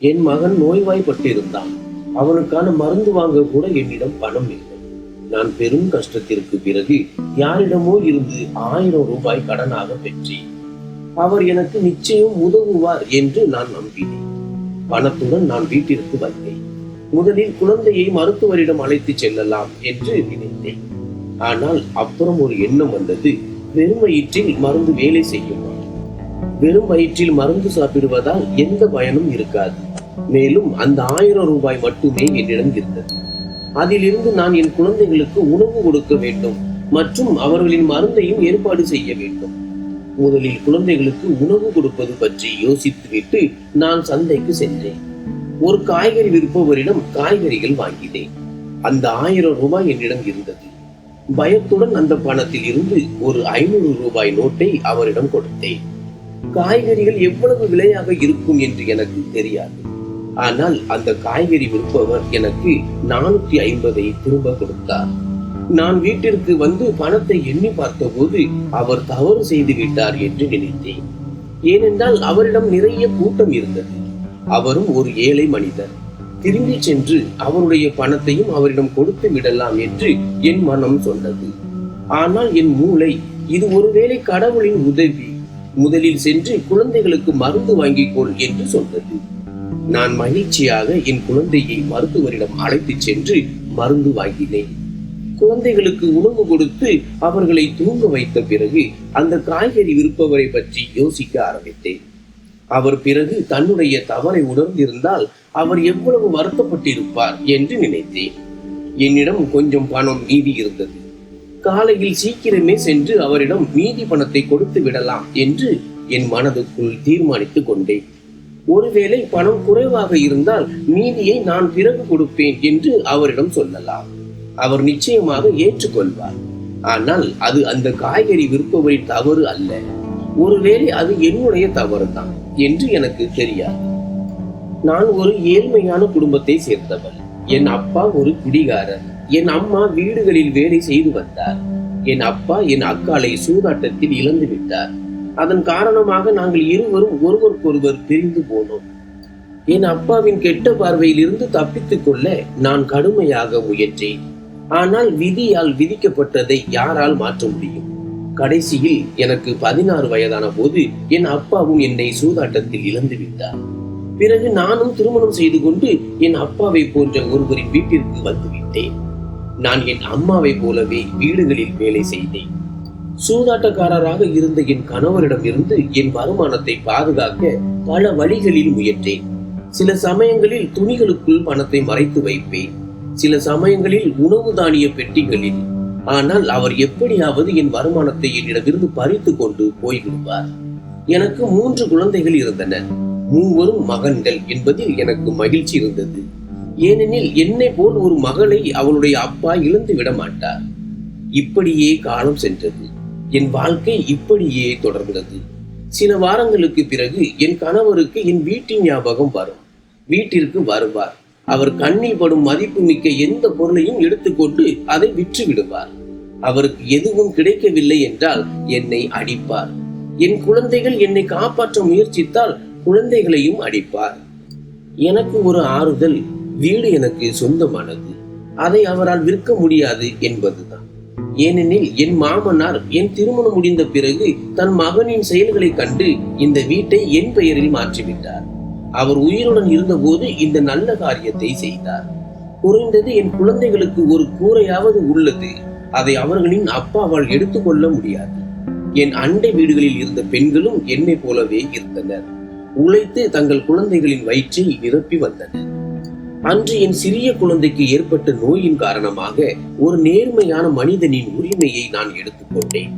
என் மகன் நோய்வாய்ப்பட்டிருந்தான். அவனுக்கான மருந்து வாங்க கூட என்னிடம் பணம் இல்லை. நான் பெரும் கஷ்டத்திற்கு பிறகு யாரிடமோ இருந்து ஆயிரம் ரூபாய் கடனாக பெற்றேன். அவர் எனக்கு நிச்சயம் உதவுவார் என்று நான் நம்பினேன். பணத்துடன் நான் வீட்டிற்கு வந்தேன். முதலில் குழந்தையை மருத்துவரிடம் அழைத்து செல்லலாம் என்று நினைத்தேன். ஆனால் அப்புறம் ஒரு எண்ணம் வந்தது வெறும் வயிற்றில் மருந்து வேலை செய்யுமா? வெறும் வயிற்றில் மருந்து சாப்பிடுவதால் எந்த பயனும் இருக்காது. மேலும் அந்த ஆயிரம் ரூபாய் மட்டுமே என்னிடம் இருந்தது. அதிலிருந்து நான் என் குழந்தைகளுக்கு உணவு கொடுக்க வேண்டும் மற்றும் அவர்களின் மருந்தையும் ஏற்பாடு செய்ய வேண்டும். முதலில் குழந்தைகளுக்கு உணவு கொடுப்பது பற்றி யோசித்துவிட்டு நான் சந்தைக்கு சென்றேன். ஒரு காய்கறி விற்பவரிடம் காய்கறிகள் வாங்கினேன். அந்த ஆயிரம் ரூபாய் என்னிடம் இருந்தது. பயத்துடன் அந்த பணத்தில் இருந்து ஒரு ஐநூறு ரூபாய் நோட்டை அவரிடம் கொடுத்தேன். காய்கறிகள் எவ்வளவு விலையாக இருக்கும் என்று எனக்கு தெரியாது. ஆனால் அந்த காய்கறி விற்பவர் எனக்கு நானூத்தி ஐம்பதை திரும்ப கொடுத்தார். நான் வீட்டிற்கு வந்து பணத்தை எண்ணி பார்த்தபோது அவர் தவறு செய்து விட்டார் என்று நினைத்தேன். ஏனென்றால் அவரிடம் நிறைய கூட்டம் இருந்தது. அவரும் ஒரு ஏழை மனிதர். திரும்பி சென்று அவருடைய பணத்தையும் அவரிடம் கொடுத்து விடலாம் என்று என் மனம் சொன்னது. ஆனால் என் மூளை இது ஒருவேளை கடவுளின் உதவி முதலில் சென்று குழந்தைகளுக்கு மருந்து வாங்கிக்கொள் என்று சொன்னது. நான் மகிழ்ச்சியாக என் குழந்தையை மருத்துவரிடம் அழைத்துச் சென்று மருந்து வாங்கினேன். குழந்தைகளுக்கு உணவு கொடுத்து அவர்களை தூங்க வைத்த பிறகு அந்த காய்கறி விற்பவரை பற்றி யோசிக்க ஆரம்பித்தேன். அவர் பிறகு தன்னுடைய தவறை உணர்ந்திருந்தால் அவர் எவ்வளவு வருத்தப்பட்டிருப்பார் என்று நினைத்தேன். என்னிடம் கொஞ்சம் பணம் மீதி இருந்தது. காலையில் சீக்கிரமே சென்று அவரிடம் மீதி பணத்தை கொடுத்து விடலாம் என்று என் மனதுக்குள் தீர்மானித்துக் கொண்டேன். ஒருவேளை பணம் குறைவாக இருந்தால் மீதியை நான் பிறகு கொடுப்பேன் என்று அவரிடம் சொல்லலாம். அவர் நிச்சயமாக ஏற்றுக்கொள்வார். ஆனால் அது அந்த காய்கறி விற்பவரின் தவறு அல்ல. ஒருவேளை அது என்னுடைய தவறுதான் என்று எனக்கு தெரியாது. நான் ஒரு ஏழ்மையான குடும்பத்தை சேர்ந்தவள். என் அப்பா ஒரு குடிகாரர். என் அம்மா வீடுகளில் வேலை செய்து வந்தார். என் அப்பா என் அக்காளை சூதாட்டத்தில் இழந்து விட்டார் அதன் காரணமாக நாங்கள் இருவரும் ஒருவருக்கொருவர் பிரிந்து போனோம். என் அப்பாவின் கெட்ட பார்வையிலிருந்து தப்பித்துக் கொள்ள நான் கடுமையாக முயன்றேன். ஆனால் விதியால் விதிக்கப்பட்டதை யாரால் மாற்ற முடியும்? கடைசியில் எனக்கு பதினாறு வயதான போது என் அப்பாவும் என்னை சூதாட்டத்தில் இழந்து விட்டார். பிறகு நானும் திருமணம் செய்து கொண்டு என் அப்பாவை போன்ற ஒருவரின் வீட்டிற்கு வந்துவிட்டேன் நான் என் அம்மாவை போலவே வீடுகளில் வேலை செய்தேன். சூதாட்டக்காரராக இருந்த என் கணவரிடம் இருந்து என் வருமானத்தை பாதுகாக்க பல வழிகளில் முயன்றேன். சில சமயங்களில் துணிகளுக்குள் பணத்தை மறைத்து வைப்பேன். சில சமயங்களில் உணவு தானிய பெட்டிகளில். ஆனால் அவர் எப்படியாவது என் வருமானத்தை என்னிடமிருந்து பறித்து கொண்டு போய்விடுவார். எனக்கு மூன்று குழந்தைகள் இருந்தன. மூவரும் மகன்கள் என்பதில் எனக்கு மகிழ்ச்சி இருந்தது. ஏனெனில் என்னை போல் ஒரு மகளை அவளுடைய அப்பா இழந்து விட மாட்டார். இப்படியே காலம் சென்றது. என் வாழ்க்கை இப்படியே தொடர்ந்தது. சில வாரங்களுக்கு பிறகு என் கணவருக்கு என் வீட்டின் ஞாபகம் வரும். வீட்டிற்கு வருவார். அவர் கண்ணில் படும் மதிப்புமிக்க எந்த பொருளையும் எடுத்துக்கொண்டு அதை விற்று விடுவார் அவருக்கு எதுவும் கிடைக்கவில்லை என்றால் என்னை அடிப்பார். என் குழந்தைகள் என்னை காப்பாற்ற முயற்சித்தால் குழந்தைகளையும் அடிப்பார். எனக்கு ஒரு ஆறுதல் வீடு எனக்கு சொந்தமானது. அதை அவரால் விற்க முடியாது என்பதுதான். ஏனெனில் என் மாமனார் என் திருமணம் முடிந்த பிறகு தன் மகனின் செயல்களை கண்டு இந்த வீட்டை என் பெயரில் மாற்றிவிட்டார். அவர் உயிருடன் இருந்தபோது இந்த நல்ல காரியத்தை செய்தார். குறைந்தது என் குழந்தைகளுக்கு ஒரு கூரையாவது உள்ளது. அதை அவர்களின் அப்பாவால் எடுத்துக்கொள்ள முடியாது. என் அண்டை வீடுகளில் இருந்த பெண்களும் என்னை போலவே இருந்தனர். உழைத்து தங்கள் குழந்தைகளின் வயிற்றை நிரப்பி வந்தனர். அன்று என் சிறிய குழந்தைக்கு ஏற்பட்ட நோயின் காரணமாக ஒரு நேர்மையான மனிதனின் உரிமையை நான் எடுத்துக்கொண்டேன்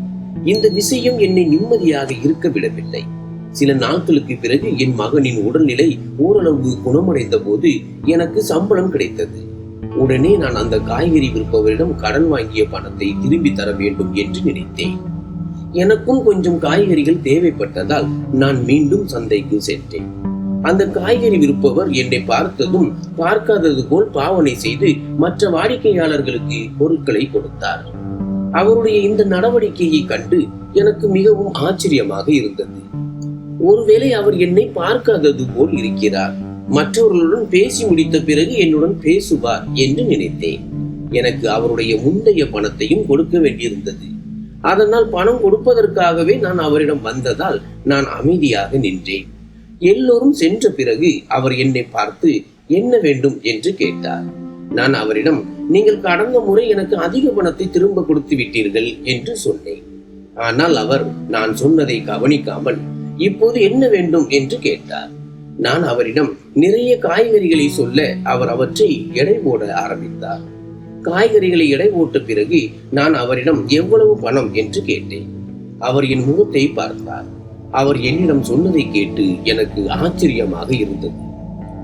இந்த விஷயம் என்னை நிம்மதியாக இருக்க விடவில்லை. சில நாட்களுக்கு பிறகு என் மகனின் உடல்நிலை ஓரளவு குணமடைந்த போது எனக்கு சம்பளம் கிடைத்தது. உடனே நான் அந்த காய்கறி விற்பவரிடம் கடன் வாங்கிய பணத்தை திரும்பி தர வேண்டும் என்று நினைத்தேன். எனக்கும் கொஞ்சம் காய்கறிகள் தேவைப்பட்டதால் நான் மீண்டும் சந்தைக்கு சென்றேன். அந்த காய்கறி விற்பவர் என்னை பார்த்ததும் பார்க்காதது போல் பாவனை செய்து மற்ற வாடிக்கையாளர்களுக்கு பொருட்களை கொடுத்தார். அவருடைய இந்த நடவடிக்கையை கண்டு எனக்கு மிகவும் ஆச்சரியமாக இருந்தது. ஒருவேளை அவர் என்னை பார்க்காதது போல் இருக்கிறார். மற்றவர்களுடன் பேசி முடித்த பிறகு என்னுடன் பேசுவார் என்று நினைத்தேன். எனக்கு அவருடைய முந்தைய பணத்தையும் கொடுக்க வேண்டியிருந்தது. அதனால் பணம் கொடுப்பதற்காகவே நான் அவரிடம் வந்ததால் நான் அமைதியாக நின்றேன். எல்லோரும் சென்ற பிறகு அவர் என்னை பார்த்து என்ன வேண்டும்? என்று கேட்டார். நான் அவரிடம் நீங்கள் கடந்த முறை எனக்கு அதிக பணத்தை திரும்ப கொடுத்து விட்டீர்கள் என்று சொன்னேன். ஆனால் அவர் நான் சொன்னதை கவனிக்காமல் இப்போது என்ன வேண்டும்? என்று கேட்டார். நான் அவரிடம் நிறைய காய்கறிகளை சொல்ல அவர் அவற்றை எடை போட ஆரம்பித்தார். காய்கறிகளை எடை போட்ட பிறகு நான் அவரிடம் எவ்வளவு பணம்? என்று கேட்டேன். அவர் என் முகத்தை பார்த்தார். அவர் என்னிடம் சொன்னதை கேட்டு எனக்கு ஆச்சரியமாக இருந்தது.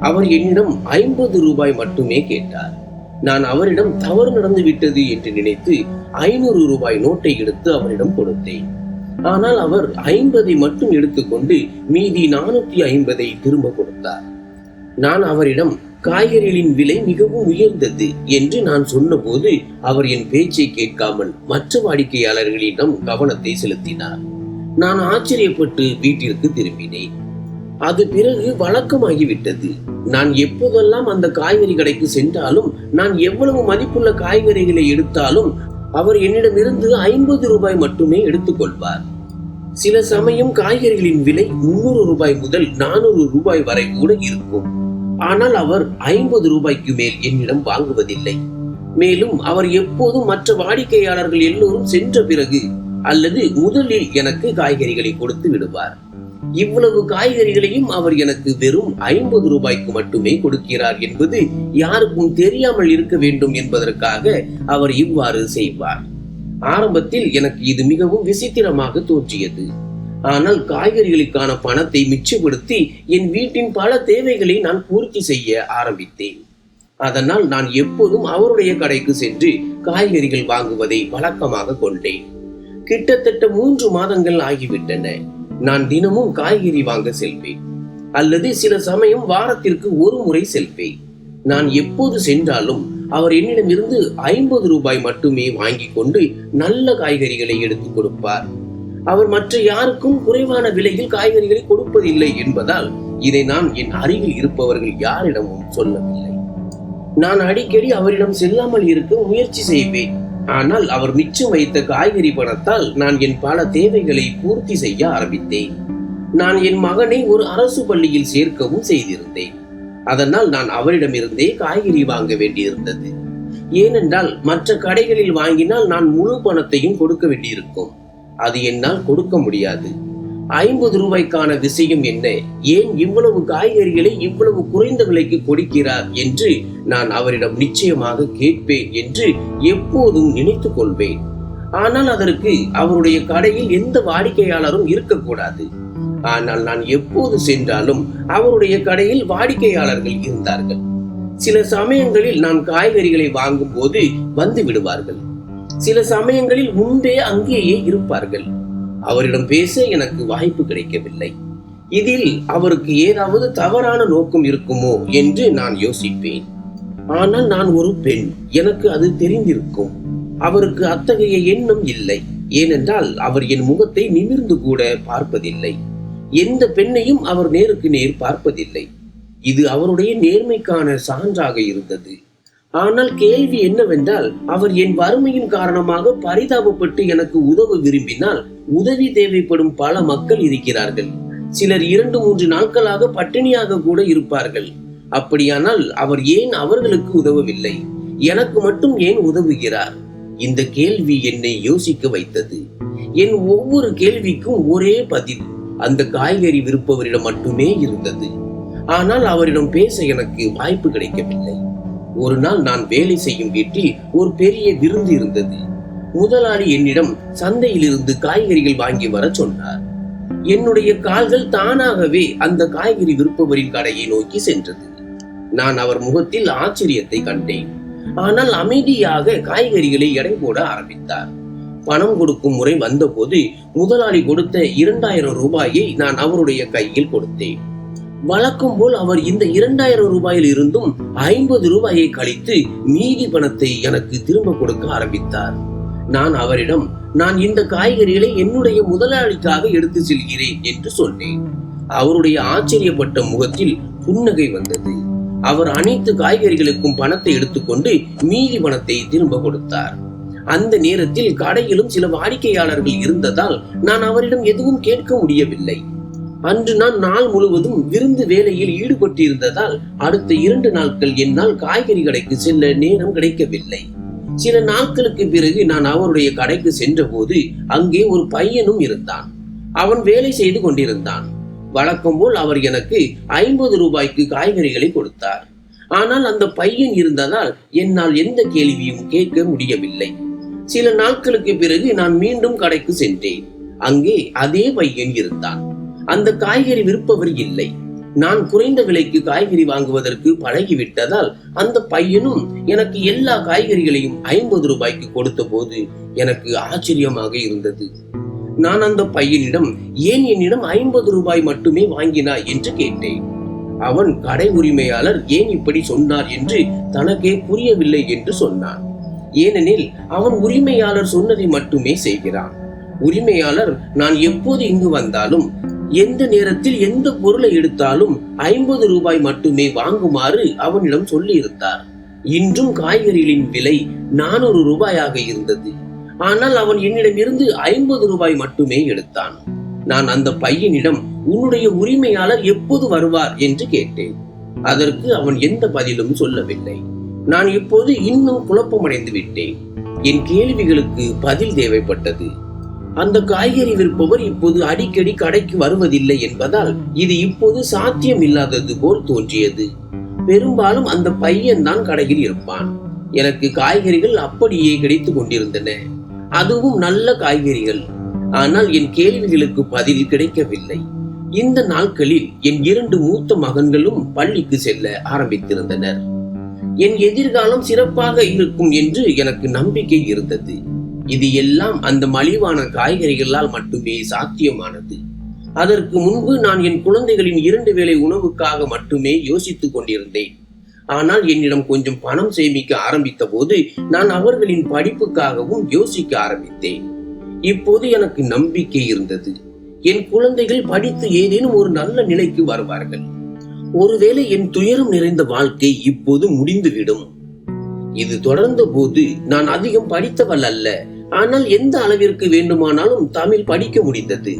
அவர் என்னிடம் ஐம்பது ரூபாய் மட்டுமே கேட்டார். நான் அவரிடம் தவறு நடந்து விட்டது என்று நினைத்து ஐநூறு ரூபாய் நோட்டை எடுத்து அவரிடம் கொடுத்தேன். ஆனால் அவர் ஐம்பதை மட்டும் எடுத்துக்கொண்டு மீதி நானூத்தி ஐம்பதை திரும்ப கொடுத்தார். நான் அவரிடம் காய்கறிகளின் விலை மிகவும் உயர்ந்தது என்று நான் சொன்னபோது அவர் என் பேச்சை கேட்காமல் மற்ற வாடிக்கையாளர்களிடம் கவனத்தை செலுத்தினார். நான் ஆச்சரியப்பட்டு வீட்டிற்கு திரும்பினேன். அது பிறகு வழக்கமாகிவிட்டது. நான் எப்போதெல்லாம் அந்த காய்கறி கடைக்கு சென்றாலும் நான் எவ்வளவு மதிப்புள்ள காய்கறிகளை எடுத்தாலும் அவர் என்னிடமிருந்து ஐம்பது ரூபாய் மட்டுமே எடுத்துக்கொள்வார் சில சமயம் காய்கறிகளின் விலை முன்னூறு ரூபாய் முதல் நானூறு ரூபாய் வரை கூட இருக்கும். ஆனால் அவர் ஐம்பது ரூபாய்க்கு மேல் என்னிடம் வாங்குவதில்லை. மேலும் அவர் எப்போதும் மற்ற வாடிக்கையாளர்கள் எல்லோரும் சென்ற பிறகு அல்லது முதலில் எனக்கு காய்கறிகளை கொடுத்து விடுவார். இவ்வளவு காய்கறிகளையும் அவர் எனக்கு வெறும் ஐம்பது ரூபாய்க்கு மட்டுமே கொடுக்கிறார் என்பது யாருக்கும் தெரியாமல் இருக்க வேண்டும் என்பதற்காக அவர் இவ்வாறு செய்வார். ஆரம்பத்தில் எனக்கு இது மிகவும் விசித்திரமாக தோன்றியது. ஆனால் காய்கறிகளுக்கான பணத்தை மிச்சப்படுத்தி என் வீட்டின் பல தேவைகளை நான் பூர்த்தி செய்ய ஆரம்பித்தேன். அதனால் நான் எப்போதும் அவருடைய கடைக்கு சென்று காய்கறிகள் வாங்குவதை வழக்கமாக கொண்டேன். கிட்டத்தட்ட மூன்று மாதங்கள் ஆகிவிட்டன. நான் தினமும் காய்கறி வாங்க செல்வேன். அல்லது சில சமயம் வாரத்திற்கு ஒரு முறை செல்வேன். நான் எப்போது சென்றாலும் அவர் என்னிடமிருந்து ஐம்பது ரூபாய் மட்டுமே வாங்கி கொண்டு நல்ல காய்கறிகளை எடுத்து கொடுப்பார். அவர் மற்ற யாருக்கும் குறைவான விலையில் காய்கறிகளை கொடுப்பதில்லை என்பதால் இதை நான் என் அருகில் இருப்பவர்கள் யாரிடமும் சொல்லவில்லை. நான் அடிக்கடி அவரிடம் செல்லாமல் இருக்க முயற்சி செய்வேன். ஆனால் அவர் மிச்சம் வைத்த காய்கறி பணத்தால் நான் என் பல தேவைகளை பூர்த்தி செய்ய ஆரம்பித்தேன். நான் என் மகனை ஒரு அரசு பள்ளியில் சேர்க்கவும் செய்திருந்தேன். அதனால் நான் அவரிடமிருந்தே காய்கறி வாங்க வேண்டியிருந்தது. ஏனென்றால் மற்ற கடைகளில் வாங்கினால் நான் முழு பணத்தையும் கொடுக்க வேண்டியிருக்கும். அது என்னால் கொடுக்க முடியாது. ஐம்பது ரூபாய்க்கான விஷயம் என்ன? ஏன் இவ்வளவு காய்கறிகளை இவ்வளவு குறைந்த விலைக்கு கொடுக்கிறார் என்று நான் அவரிடம் நிச்சயமாக கேட்பேன் என்று எப்போதும் நினைத்துக் கொள்வேன். ஆனால் அதற்கு அவருடைய கடையில் எந்த வாடிக்கையாளரும் இருக்கக்கூடாது. ஆனால் நான் எப்போது சென்றாலும் அவருடைய கடையில் வாடிக்கையாளர்கள் இருந்தார்கள். சில சமயங்களில் நான் காய்கறிகளை வாங்கும் போது வந்து விடுவார்கள். சில சமயங்களில் முன்பே அங்கேயே இருப்பார்கள். அவரிடம் பேச எனக்கு வாய்ப்பு கிடைக்கவில்லை. இதில் அவருக்கு ஏதாவது தவறான நோக்கம் இருக்குமோ என்று நான் யோசிப்பேன். ஆனால் நான் ஒரு பெண் எனக்கு அது தெரிந்திருக்கும். அவருக்கு அத்தகைய எண்ணம் இல்லை. ஏனென்றால் அவர் என் முகத்தை நிமிர்ந்து கூட பார்ப்பதில்லை. எந்த பெண்ணையும் அவர் நேருக்கு நேர் பார்ப்பதில்லை. இது அவருடைய நேர்மைக்கான சான்றாக இருந்தது. ஆனால் கேள்வி என்னவென்றால் அவர் என் வறுமையின் காரணமாக பரிதாபப்பட்டு எனக்கு உதவ விரும்பினால் உதவி தேவைப்படும் பல மக்கள் இருக்கிறார்கள். சிலர் இரண்டு மூன்று நாட்களாக பட்டினியாக கூட இருப்பார்கள். அப்படியானால் அவர் ஏன் அவர்களுக்கு உதவவில்லை? எனக்கு மட்டும் ஏன் உதவுகிறார்? இந்த கேள்வி என்னை யோசிக்க வைத்தது. என் ஒவ்வொரு கேள்விக்கும் ஒரே பதில் அந்த காய்கறி விற்பவரிடம் மட்டுமே இருந்தது. ஆனால் அவரிடம் பேச எனக்கு வாய்ப்பு கிடைக்கவில்லை. ஒரு நாள் நான் வேலை செய்யும் வீட்டில் ஒரு பெரிய விருந்து இருந்தது. முதலாளி என்னிடம் சந்தையிலிருந்து காய்கறிகள் வாங்கி வர சொன்னார். என்னுடைய கால்கள் தானாகவே அந்த காய்கறி விற்பவரின் கடையை நோக்கி சென்றது. நான் அவர் முகத்தில் ஆச்சரியத்தை கண்டேன். ஆனால் அமைதியாக காய்கறிகளை எடை போட ஆரம்பித்தார். பணம் கொடுக்கும் முறை வந்தபோது முதலாளி கொடுத்த இரண்டாயிரம் ரூபாயை நான் அவருடைய கையில் கொடுத்தேன். வழக்கம் போல் அவர் இந்த இரண்டாயிரம் ரூபாயில் இருந்தும் ஐம்பது ரூபாயை கழித்து மீதி பணத்தை எனக்கு திரும்ப கொடுக்க ஆரம்பித்தார். நான் அவரிடம் நான் இந்த காய்கறிகளை என்னுடைய முதலாளிக்காக எடுத்து செல்கிறேன் என்று சொன்னேன். அவருடைய ஆச்சரியப்பட்ட முகத்தில் புன்னகை வந்தது. அவர் அனைத்து காய்கறிகளுக்கும் பணத்தை எடுத்துக்கொண்டு மீதி பணத்தை திரும்ப கொடுத்தார். அந்த நேரத்தில் கடையிலும் சில வாடிக்கையாளர்கள் இருந்ததால் நான் அவரிடம் எதுவும் கேட்க முடியவில்லை. அன்று நான் நாள் முழுவதும் விருந்து வேலையில் ஈடுபட்டிருந்ததால் அடுத்த இரண்டு நாட்கள் என்னால் காய்கறி கடைக்கு செல்ல நேரம் கிடைக்கவில்லை. சில நாட்களுக்கு பிறகு நான் அவருடைய கடைக்கு சென்றபோது அங்கே ஒரு பையனும் இருந்தான். அவன் வேலை செய்து கொண்டிருந்தான். வழக்கம் போல் அவர் எனக்கு ஐம்பது ரூபாய்க்கு காய்கறிகளை கொடுத்தார். ஆனால் அந்த பையன் இருந்ததால் என்னால் எந்த கேள்வியும் கேட்க முடியவில்லை. சில நாட்களுக்கு பிறகு நான் மீண்டும் கடைக்கு சென்றேன். அங்கே அதே பையன் இருந்தான். அந்த காய்கறி விற்பவர் இல்லை. நான் குறைந்த விலைக்கு காய்கறி வாங்குவதற்கு பழகிவிட்டதால் அந்த பையனும் எனக்கு எல்லா காய்கறிகளையும் ஐம்பது ரூபாய்க்கு கொடுத்த போது எனக்கு ஆச்சரியமாக இருந்தது. நான் அந்த பையனிடம் ஏன் என்னிடம் ஐம்பது ரூபாய் மட்டுமே வாங்கினாய் என்று கேட்டேன். அவன் கடை உரிமையாளர் ஏன் இப்படி சொன்னார் என்று தனக்கே புரியவில்லை என்று சொன்னான். ஏனெனில் அவன் உரிமையாளர் சொன்னதை மட்டுமே செய்கிறான். உரிமையாளர் நான் எப்போது இங்கு வந்தாலும் எந்த நேரத்தில் எந்த பொருளை எடுத்தாலும் ஐம்பது ரூபாய் மட்டுமே வாங்குமாறு அவனிடம் சொல்லியிருந்தார். இன்றும் காய்கறிகளின் விலை நானூறு ரூபாயாக இருந்தது. ஆனால் அவன் என்னிடமிருந்து ஐம்பது ரூபாய் மட்டுமே எடுத்தான். நான் அந்த பையனிடம் உன்னுடைய உரிமையாளர் எப்போது வருவார்? என்று கேட்டேன். அதற்கு அவன் எந்த பதிலும் சொல்லவில்லை. நான் இப்போது இன்னும் குழப்பமடைந்து விட்டேன். என் கேள்விகளுக்கு பதில் தேவைப்பட்டது. அந்த காய்கறி விற்பவர் இப்போது அடிக்கடி கடைக்கு வருவதில்லை என்பதால் இது இப்போது சாத்தியம் இல்லாதது போல் தோன்றியது. பெரும்பாலும் அந்த பையன் தான் கடையில் இருப்பான். எனக்கு காய்கறிகள் அப்படியே கிடைத்து கொண்டிருந்தன. அதுவும் நல்ல காய்கறிகள். ஆனால் என் கேள்விகளுக்கு பதில் கிடைக்கவில்லை. இந்த நாட்களில் என் இரண்டு மூத்த மகன்களும் பள்ளிக்கு செல்ல ஆரம்பித்திருந்தனர். என் எதிர்காலம் சிறப்பாக இருக்கும் என்று எனக்கு நம்பிக்கை இருந்தது. இது எல்லாம் அந்த மலிவான காய்கறிகளால் மட்டுமே சாத்தியமானது. அதற்கு முன்பு நான் என் குழந்தைகளின் இரண்டு வேளை உணவுக்காக மட்டுமே யோசித்துக் கொண்டிருந்தேன். ஆனால் என்னிடம் கொஞ்சம் பணம் சேமிக்க ஆரம்பித்த போது நான் அவர்களின் படிப்புக்காகவும் யோசிக்க ஆரம்பித்தேன். இப்போது எனக்கு நம்பிக்கை இருந்தது. என் குழந்தைகள் படித்து ஏதேனும் ஒரு நல்ல நிலைக்கு வருவார்கள். ஒருவேளை என் துயரம் நிறைந்த வாழ்க்கை இப்போது முடிந்துவிடும். இது தொடர்ந்த போது நான் அதிகம் படித்தவள் அல்ல. ஆனால் எந்த அளவிற்கு வேண்டுமானாலும் தமிழ் படிக்க முடிந்தது.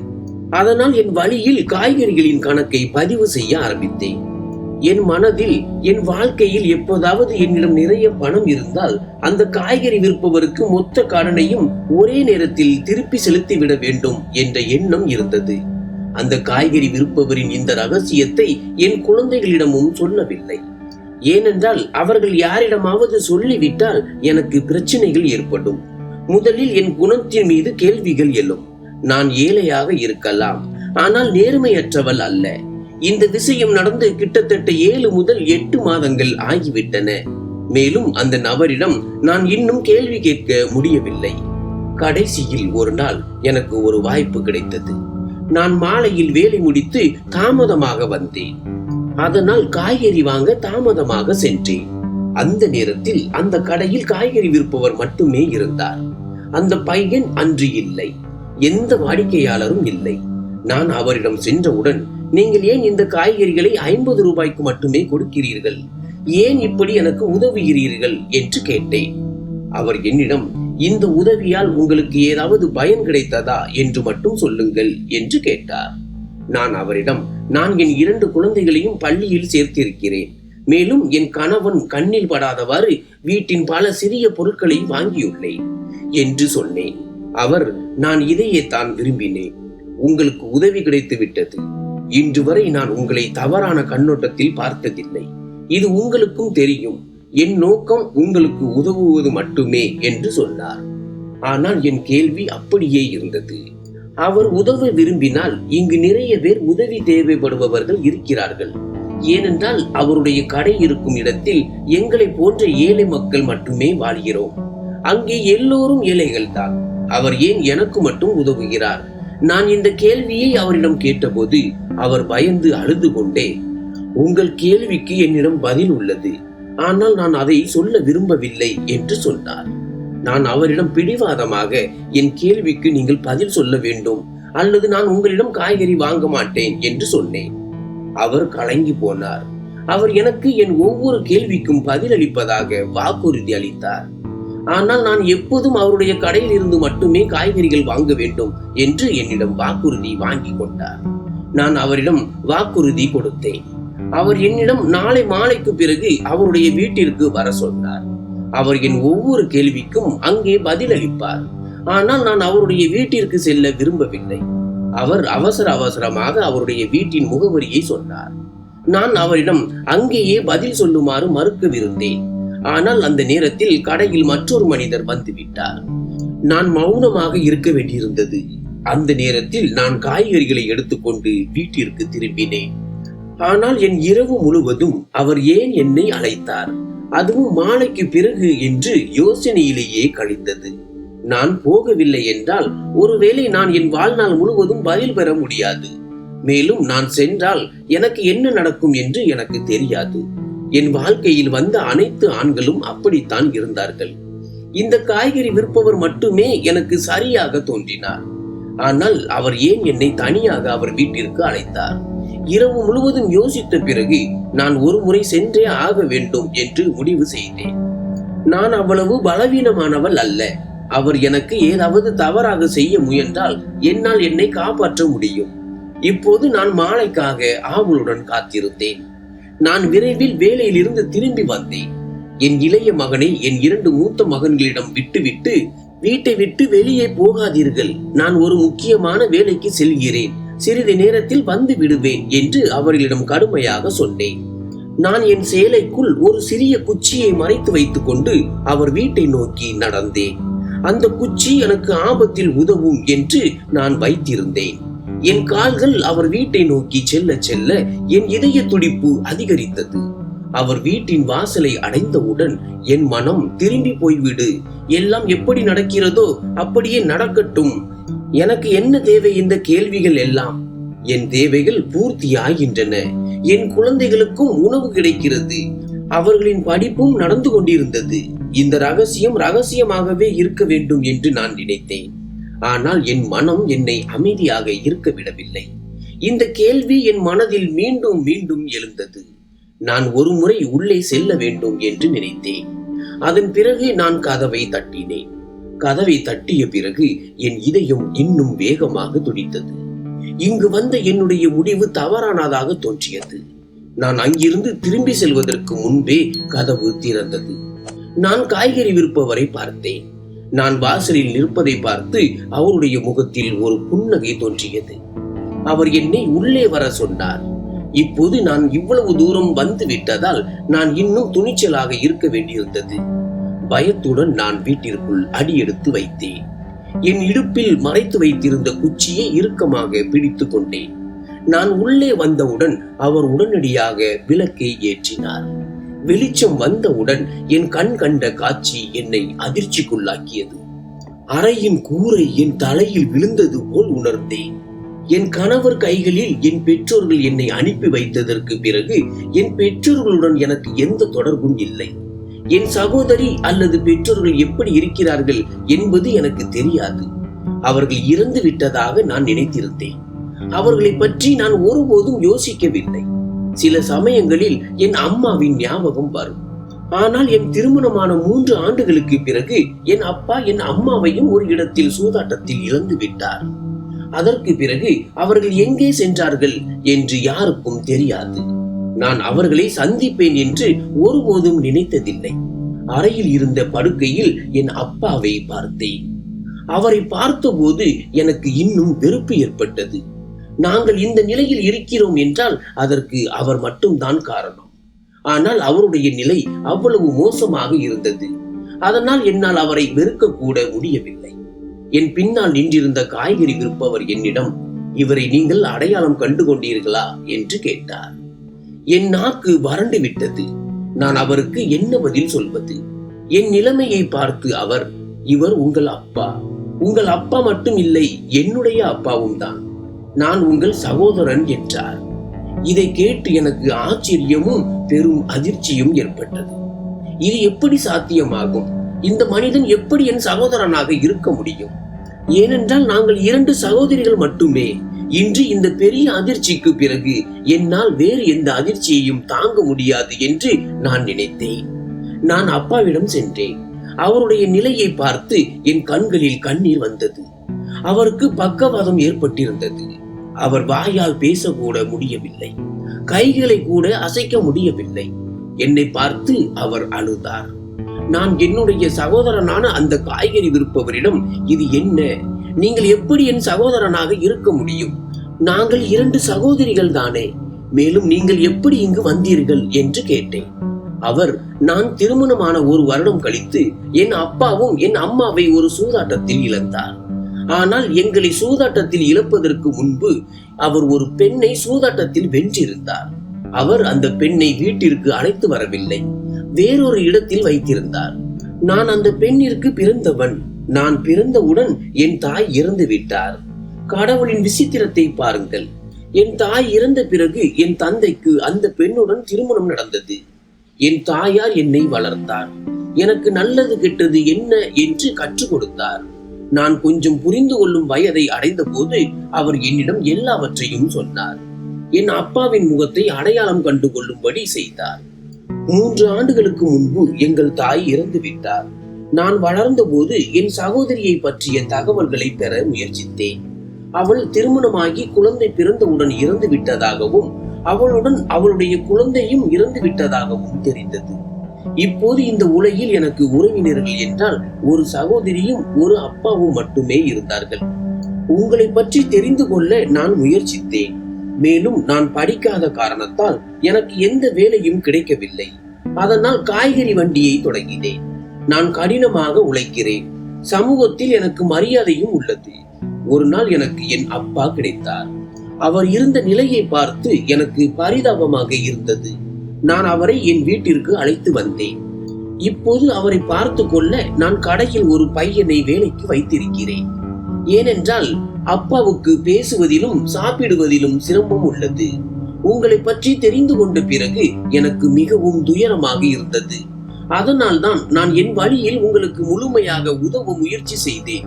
அதனால் என் வழியில் காய்கறிகளின் கணக்கை பதிவு செய்ய ஆரம்பித்தேன். என் மனதில் என் வாழ்க்கையில் எப்போதாவது என்னிடம் நிறைய பணம் இருந்தால் அந்த காய்கறி விற்பவருக்கு மொத்த கடனையும் ஒரே நேரத்தில் திருப்பி செலுத்திவிட வேண்டும் என்ற எண்ணம் இருந்தது. அந்த காய்கறி விற்பவரின் இந்த ரகசியத்தை என் குழந்தைகளிடமும் சொல்லவில்லை. ஏனென்றால் அவர்கள் யாரிடமாவது சொல்லிவிட்டால் எனக்கு பிரச்சனைகள் ஏற்படும். முதலில் என் குணத்தின் மீது கேள்விகள் எழும். நான் ஏழையாக இருக்கலாம். ஆனால் நேர்மையற்றவள் அல்ல. இந்த விஷயம் நடந்து கிட்டத்தட்ட ஏழு முதல் எட்டு மாதங்கள் ஆகிவிட்டன. மேலும் அந்த நபரிடம் நான் இன்னும் கேள்வி கேட்க முடியவில்லை. கடைசியில் ஒரு நாள் எனக்கு ஒரு வாய்ப்பு கிடைத்தது. நான் மாலையில் வேலை முடித்து தாமதமாக வந்தேன். அதனால் காய்கறி வாங்க தாமதமாக சென்றேன். அந்த நேரத்தில் அந்த கடையில் காய்கறி விற்பவர் மட்டுமே இருந்தார். அந்த பையன் அன்று இல்லை. எந்த வாடிக்கையாளரும் இல்லை. நான் அவரிடம் சென்றவுடன் நீங்கள் ஏன் இந்த காய்கறிகளை ஐம்பது ரூபாய்க்கு மட்டுமே கொடுக்கிறீர்கள்? ஏன் இப்படி எனக்கு உதவுகிறீர்கள்? என்று கேட்டேன். அவர் என்னிடம் இந்த உதவியால் உங்களுக்கு ஏதாவது பயன் கிடைத்ததா என்று மட்டும் சொல்லுங்கள் என்று கேட்டார். நான் அவரிடம் நான் என் இரண்டு குழந்தைகளையும் பள்ளியில் சேர்த்திருக்கிறேன். மேலும் என் கணவன் கண்ணில் படாதவாறு வீட்டின் பல சிறிய பொருட்களை வாங்கியுள்ளேன். என்று சொன்னேன். அவர் நான் இதையே தான் விரும்பினேன். உங்களுக்கு உதவி கிடைத்து விட்டது இன்று வரை நான் உங்களை தவறான கண்ணோட்டத்தில் பார்த்ததில்லை. இது உங்களுக்கும் தெரியும். என் நோக்கம் உங்களுக்கு உதவுவது மட்டுமே என்று சொன்னார். ஆனால் என் கேள்வி அப்படியே இருந்தது. அவர் உதவ விரும்பினால் இங்கு நிறைய பேர் உதவி தேவைப்படுபவர்கள் இருக்கிறார்கள். ஏனென்றால் அவருடைய கடை இருக்கும் இடத்தில் எங்களை போன்ற ஏழை மக்கள் மட்டுமே வாழ்கிறோம். அங்கே எல்லோரும் ஏழைகள் தான் அவர் ஏன் எனக்கு மட்டும் உதவுகிறார்? நான் இந்த கேள்வியை அவரிடம் கேட்டபோது அவர் பயந்து அழுது கொண்டே உங்கள் கேள்விக்கு என்னிடம் பதில் உள்ளது. ஆனால் நான் அதை சொல்ல விரும்பவில்லை என்று சொன்னார். நான் அவரிடம் பிடிவாதமாக என் கேள்விக்கு நீங்கள் பதில் சொல்ல வேண்டும் அல்லது நான் உங்களிடம் காய்கறி வாங்க மாட்டேன் என்று சொன்னேன். அவர் கலங்கி போனார். அவர் எனக்கு என் ஒவ்வொரு கேள்விக்கும் பதிலளிப்பதாக வாக்குறுதி அளித்தார். ஆனால் நான் எப்போதும் அவருடைய கடையில் இருந்து மட்டுமே காய்கறிகள் வாங்க வேண்டும் என்று என்னிடம் வாக்குறுதி வாங்கி கொண்டார். நான் அவரிடம் வாக்குறுதி கொடுத்தேன். அவர் என்னிடம் நாளை மாலைக்கு பிறகு அவருடைய வீட்டிற்கு வர சொன்னார். அவர் என் ஒவ்வொரு கேள்விக்கும் அங்கே பதிலளிப்பார். ஆனால் நான் அவருடைய வீட்டிற்கு செல்ல விரும்பவில்லை. அவர் அவசர அவசரமாக அவருடைய வீட்டின் முகவரியை சொன்னார். நான் அவரிடம் அங்கேயே பதில் சொல்லுமாறு மறுக்கவிருந்தேன். ஆனால் அந்த நேரத்தில் கடையில் மற்றொரு மனிதர் வந்துவிட்டார். நான் மௌனமாக இருக்க வேண்டியிருந்தது. அந்த நேரத்தில் நான் காய்கறிகளை எடுத்துக்கொண்டு வீட்டிற்கு திரும்பினேன். ஆனால் என் இரவு முழுவதும் அவர் ஏன் என்னை அழைத்தார்? அதுவும் மாலைக்கு பிறகு என்று யோசனையிலேயே கழிந்தது. நான் போகவில்லை என்றால் ஒருவேளை நான் என் வாழ்நாள் முழுவதும் பதில் பெற முடியாது. மேலும் நான் சென்றால் எனக்கு என்ன நடக்கும் என்று எனக்கு தெரியாது. என் வாழ்க்கையில் வந்த அனைத்து ஆண்களும் அப்படித்தான் இருந்தார்கள். இந்த காய்கறி விற்பவர் மட்டுமே எனக்கு சரியாக தோன்றினார். ஆனால் அவர் ஏன் என்னை தனியாக அவர் வீட்டிற்கு அழைத்தார்? இரவு முழுவதும் யோசித்த பிறகு நான் ஒரு முறை சென்றே ஆக வேண்டும் என்று முடிவு செய்தேன். நான் அவ்வளவு பலவீனமானவள் அல்ல. அவர் எனக்கு ஏதாவது தவறாக செய்ய முயன்றால் என்னால் என்னை காப்பாற்ற முடியும். இப்போது நான் மாலைக்காக ஆவலுடன் காத்திருந்தேன். நான் விரைவில் வேலையிலிருந்து திரும்பி வந்தேன். என் இளைய மகனை என் இரண்டு மூத்த மகன்களிடம் விட்டுவிட்டு வீட்டை விட்டு வெளியே போகாதீர்கள். நான் ஒரு முக்கியமான வேலைக்கு செல்கிறேன். சிறிது நேரத்தில் வந்து விடுவேன் என்று அவர்களிடம் கடுமையாக சொன்னேன். நான் என் சேலைக்குள் ஒரு சிறிய குச்சியை மறைத்து வைத்துக் கொண்டு அவர் வீட்டை நோக்கி நடந்தேன். அந்த குச்சி எனக்கு ஆபத்தில் உதவும் என்று நான் வைத்திருந்தேன். என் கால்கள் அவர் வீட்டை நோக்கி செல்ல செல்ல என் இதய துடிப்பு அதிகரித்தது. அவர் வீட்டின் வாசலை அடைந்தவுடன் என் மனம் திரும்பி போய்விடு. எல்லாம் எப்படி நடக்கிறதோ அப்படியே நடக்கட்டும். எனக்கு என்ன தேவை இந்த கேள்விகள் எல்லாம்? என் தேவைகள் பூர்த்தியாகின்றன என் குழந்தைகளுக்கும் உணவு கிடைக்கிறது. அவர்களின் படிப்பும் நடந்து கொண்டிருந்தது. இந்த ரகசியம் ரகசியமாகவே இருக்க வேண்டும் என்று நான் நினைத்தேன். ஆனால் என் மனம் என்னை அமைதியாக இருக்க விடவில்லை இந்த கேள்வி என் மனதில் மீண்டும் மீண்டும் எழுந்தது. நான் ஒரு முறை உள்ளே செல்ல வேண்டும் என்று நினைத்தேன். அதன் பிறகு நான் கதவை தட்டினேன். கதவை தட்டிய பிறகு என் இதயம் இன்னும் வேகமாக துடித்தது. இங்கு வந்த என்னுடைய முடிவு தவறானதாக தோன்றியது. நான் அங்கிருந்து திரும்பி செல்வதற்கு முன்பே கதவு திறந்தது. நான் காய்கறி விற்பவரை பார்த்தேன். நான் வாசலில் நிற்பதை பார்த்து அவருடைய முகத்தில் ஒரு புன்னகை தோன்றியது. அவர் என்னை உள்ளே வர சொன்னார். இப்போது நான் இவ்வளவு தூரம் வந்து விட்டதால் நான் இன்னும் துணிச்சலாக இருக்க வேண்டியிருந்தது. பயத்துடன் நான் வீட்டிற்குள் அடியெடுத்து வைத்தேன். என் இடுப்பில் மறைத்து வைத்திருந்த குச்சியை இறுக்கமாக பிடித்துக் கொண்டேன். நான் உள்ளே வந்தவுடன் அவர் உடனடியாக விளக்கை ஏற்றினார். வெளிச்சம் வந்தவுடன் என் கண் கண்ட காட்சி என்னை அதிர்ச்சிக்குள்ளாக்கியது. அறையின் கூரை என் தலையில் விழுந்தது போல் உணர்ந்தேன். என் கணவர் கைகளில் என் பெற்றோர்கள் என்னை அனுப்பி வைத்ததற்கு பிறகு என் பெற்றோர்களுடன் எனக்கு எந்த தொடர்பும் இல்லை. என் சகோதரி அல்லது பெற்றோர்கள் எப்படி இருக்கிறார்கள் என்பது எனக்கு தெரியாது. அவர்கள் இறந்து விட்டதாக நான் நினைத்திருந்தேன். அவர்களை பற்றி நான் ஒருபோதும் யோசிக்கவில்லை. சில சமயங்களில் என் அம்மாவின் ஞாபகம் வரும். ஆனால் என் திருமணமான மூன்று ஆண்டுகளுக்கு பிறகு என் அப்பா என் அம்மாவையும் ஒரு இடத்தில் சூதாட்டத்தில் இழந்து விட்டார். அதற்கு பிறகு அவர்கள் எங்கே சென்றார்கள் என்று யாருக்கும் தெரியாது. நான் அவர்களை சந்திப்பேன் என்று ஒருபோதும் நினைத்ததில்லை. அறையில் இருந்த படுக்கையில் என் அப்பாவை பார்த்தேன். அவரை பார்த்தபோது எனக்கு இன்னும் வெறுப்பு ஏற்பட்டது. நாங்கள் இந்த நிலையில் இருக்கிறோம் என்றால் அதற்கு அவர் மட்டும்தான் காரணம். ஆனால் அவருடைய நிலை அவ்வளவு மோசமாக இருந்தது. அதனால் என்னால் அவரை வெறுக்க கூட முடியவில்லை. என் பின்னால் நின்றிருந்த காய்கறி விற்பவர் என்னிடம் இவரை நீங்கள் அடையாளம் கண்டு கொண்டீர்களா என்று கேட்டார். என் நாக்கு வறண்டு விட்டது. நான் அவருக்கு என்ன பதில் சொல்வது? என் நிலைமையை பார்த்து அவர் இவர் உங்கள் அப்பா. உங்கள் அப்பா மட்டும் இல்லை என்னுடைய அப்பாவும் தான். நான் உங்கள் சகோதரன் என்றார். இதை கேட்டு எனக்கு ஆச்சரியமும் பெரும் அதிர்ச்சியும் ஏற்பட்டது. இது எப்படி சாத்தியமாகும்? இந்த மனிதன் எப்படி என் சகோதரனாக இருக்க முடியும்? ஏனென்றால் நாங்கள் இரண்டு சகோதரிகள் மட்டுமே. இன்று இந்த பெரிய அதிர்ச்சிக்கு பிறகு என்னால் வேறு எந்த அதிர்ச்சியையும் தாங்க முடியாது என்று நான் நினைத்தேன். நான் அப்பாவிடம் சென்றேன். அவருடைய நிலையை பார்த்து என் கண்களில் கண்ணீர் வந்தது. அவருக்கு பக்கவாதம் ஏற்பட்டிருந்தது. அவர் வாயால் பேசக்கூட முடியவில்லை. கைகளை கூட அசைக்க முடியவில்லை. என்னை பார்த்து அவர் அழுதார். நான் என்னுடைய சகோதரனான அந்த காய்கறி விற்பவரிடம் இது என்ன? நீங்கள் எப்படி என் சகோதரனாக இருக்க முடியும்? நாங்கள் இரண்டு சகோதரிகள் தானே. மேலும் நீங்கள் எப்படி இங்கு வந்தீர்கள்? என்று கேட்டேன். அவர் நான் திருமணமான ஒரு வருடம் கழித்து என் அப்பாவும் என் அம்மாவை ஒரு சூதாட்டத்தில் இழந்தார். ஆனால் எங்களை சூதாட்டத்தில் இழப்பதற்கு முன்பு அவர் ஒரு பெண்ணை சூதாட்டத்தில் வென்றிருந்தார். அவர் அந்த பெண்ணை வீட்டிற்கு அழைத்து வரவில்லை. வேறொரு இடத்தில் வைத்திருந்தார். நான் அந்த பெண்ணிற்கு பிறந்தவன். நான் பிறந்தவுடன் என் தாய் இறந்து விட்டார். கடவுளின் விசித்திரத்தை பாருங்கள். என் தாய் இறந்த பிறகு என் தந்தைக்கு அந்த பெண்ணுடன் திருமணம் நடந்தது. என் தாயார் என்னை வளர்த்தார். எனக்கு நல்லது கெட்டது என்ன என்று கற்றுக் கொடுத்தார். நான் கொஞ்சம் புரிந்து கொள்ளும் வயதை அடைந்த போது அவர் என்னிடம் எல்லாவற்றையும் சொன்னார். என் அப்பாவின் முகத்தை அடையாளம் கண்டு கொள்ளும்படி செய்தார். மூன்று ஆண்டுகளுக்கு முன்பு எங்கள் தாய் இறந்து விட்டார். நான் வளர்ந்த போது என் சகோதரியை பற்றிய தகவல்களை பெற முயற்சித்தேன். அவள் திருமணமாகி குழந்தை பிறந்தவுடன் இறந்து விட்டதாகவும் அவளுடன் அவளுடைய குழந்தையும் இறந்து விட்டதாகவும் தெரிந்தது. இப்போது இந்த உலகில் எனக்கு உறவினர்கள் என்றால் ஒரு சகோதரியும் ஒரு அப்பாவும் மட்டுமே இருந்தார்கள். உங்களை பற்றி தெரிந்து கொள்ள நான் முயற்சித்தேன். மேலும் நான் படிக்காத காரணத்தால் எனக்கு எந்த வேலையும் கிடைக்கவில்லை. அதனால் காய்கறி வண்டியை தொடங்கினேன். நான் கடினமாக உழைக்கிறேன். சமூகத்தில் எனக்கு மரியாதையும் உள்ளது. ஒரு நாள் எனக்கு என் அப்பா கிடைத்தார். அவர் இருந்த நிலையை பார்த்து எனக்கு பரிதாபமாக இருந்தது. நான் அவரை என் வீட்டிற்கு அழைத்து வந்தேன். இப்போது அவரை பார்த்து கொள்ள நான் கடையில் ஒரு பையனை வேலைக்கு வைத்திருக்கிறேன். ஏனென்றால் அப்பாவுக்கு பேசுவதிலும் சாப்பிடுவதிலும் சிரமம் உள்ளது. உங்களை பற்றி தெரிந்து கொண்ட பிறகு எனக்கு மிகவும் துயரமாக இருந்தது. அதனால்தான் நான் என் வழியில் உங்களுக்கு முழுமையாக உதவ முயற்சி செய்தேன்.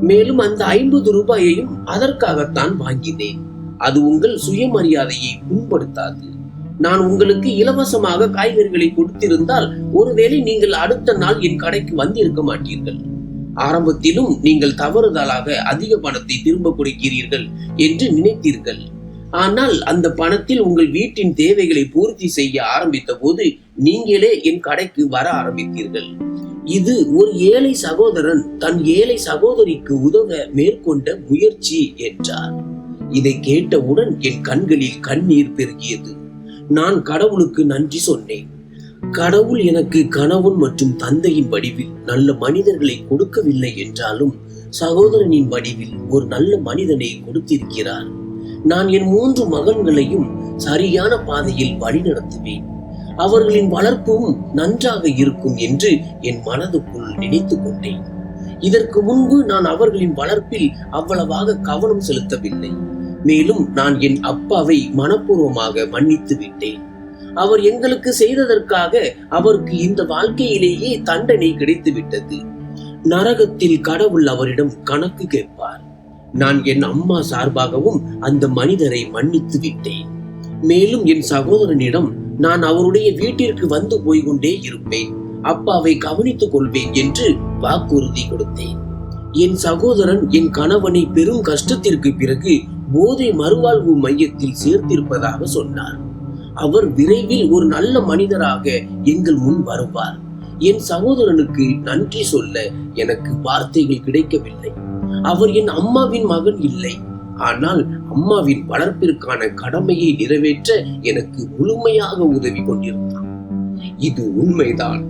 மேலும் அந்த ஐம்பது ரூபாயையும் அதற்காகத்தான் வாங்கினேன். அது உங்கள் சுயமரியாதையை புண்படுத்தாது. நான் உங்களுக்கு இலவசமாக காய்கறிகளை கொடுத்திருந்தால் ஒருவேளை நீங்கள் அடுத்த நாள் என் கடைக்கு வந்திருக்க மாட்டீர்கள். ஆரம்பத்திலும் நீங்கள் தவறுதலாக அதிக பணத்தை திரும்ப கொடுக்கிறீர்கள் என்று நினைத்தீர்கள். ஆனால் அந்த பணத்தில் உங்கள் வீட்டின் தேவைகளை பூர்த்தி செய்ய ஆரம்பித்த போது நீங்களே என் கடைக்கு வர ஆரம்பித்தீர்கள். இது ஒரு ஏழை சகோதரன் தன் ஏழை சகோதரிக்கு உதவ மேற்கொண்ட முயற்சி என்றார். இதை கேட்டவுடன் என் கண்களில் கண்ணீர் பெருகியது. நான் கடவுளுக்கு நன்றி சொன்னேன். கடவுள் எனக்கு கணவன் மற்றும் தந்தையின் வடிவில் நல்ல மனிதர்களை கொடுக்கவில்லை என்றாலும் சகோதரனின் வடிவில் ஒரு நல்ல மனிதனை கொடுத்திருக்கிறார். நான் என் மூன்று மகன்களையும் சரியான பாதையில் வழிநடத்துவேன். அவர்களின் வளர்ப்பும் நன்றாக இருக்கும் என்று என் மனதுக்குள் நினைத்து கொண்டேன். இதற்கு முன்பு நான் அவர்களின் வளர்ப்பில் அவ்வளவாக கவனம் செலுத்தவில்லை. மேலும் நான் என் அப்பாவை மனப்பூர்வமாக மன்னித்து விட்டேன். அவர் எங்களுக்கு செய்ததற்காக அவருக்கு இந்த வாழ்க்கையிலேயே தண்டனை கிடைத்து விட்டது. நரகத்தில் கடவுள் அவரிடம் கணக்கு கேட்பார். நான் என் அம்மா சார்பாகவும் அந்த மனிதரை மன்னித்து விட்டேன். மேலும் என் சகோதரனிடம் நான் அவருடைய வீட்டிற்கு வந்து போய் கொண்டே இருப்பேன். அப்பாவை கவனித்துக் கொள்வேன் என்று வாக்குறுதி கொடுத்தேன். என் சகோதரன் என் கணவனை பெரும் கஷ்டத்திற்கு பிறகு போதை மறுவாழ்வு மையத்தில் சேர்த்திருப்பதாக சொன்னார். அவர் விரைவில் ஒரு நல்ல மனிதராக எங்கள் முன் வருவார். என் சகோதரனுக்கு நன்றி சொல்ல எனக்கு வார்த்தைகள் கிடைக்கவில்லை. அவர் என் அம்மாவின் மகன் இல்லை. ஆனால் அம்மாவின் வளர்ப்பிற்கான கடமையை நிறைவேற்ற எனக்கு முழுமையாக உதவி கொண்டிருந்தான். இது உண்மைதான்.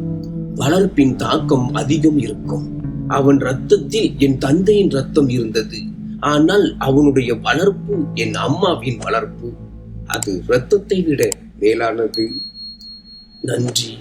வளர்ப்பின் தாக்கம் அதிகம் இருக்கும். அவன் ரத்தத்தில் என் தந்தையின் ரத்தம் இருந்தது. ஆனால் அவனுடைய வளர்ப்பு என் அம்மாவின் வளர்ப்பு அது ரத்தத்தை விட மேலானது. நன்றி.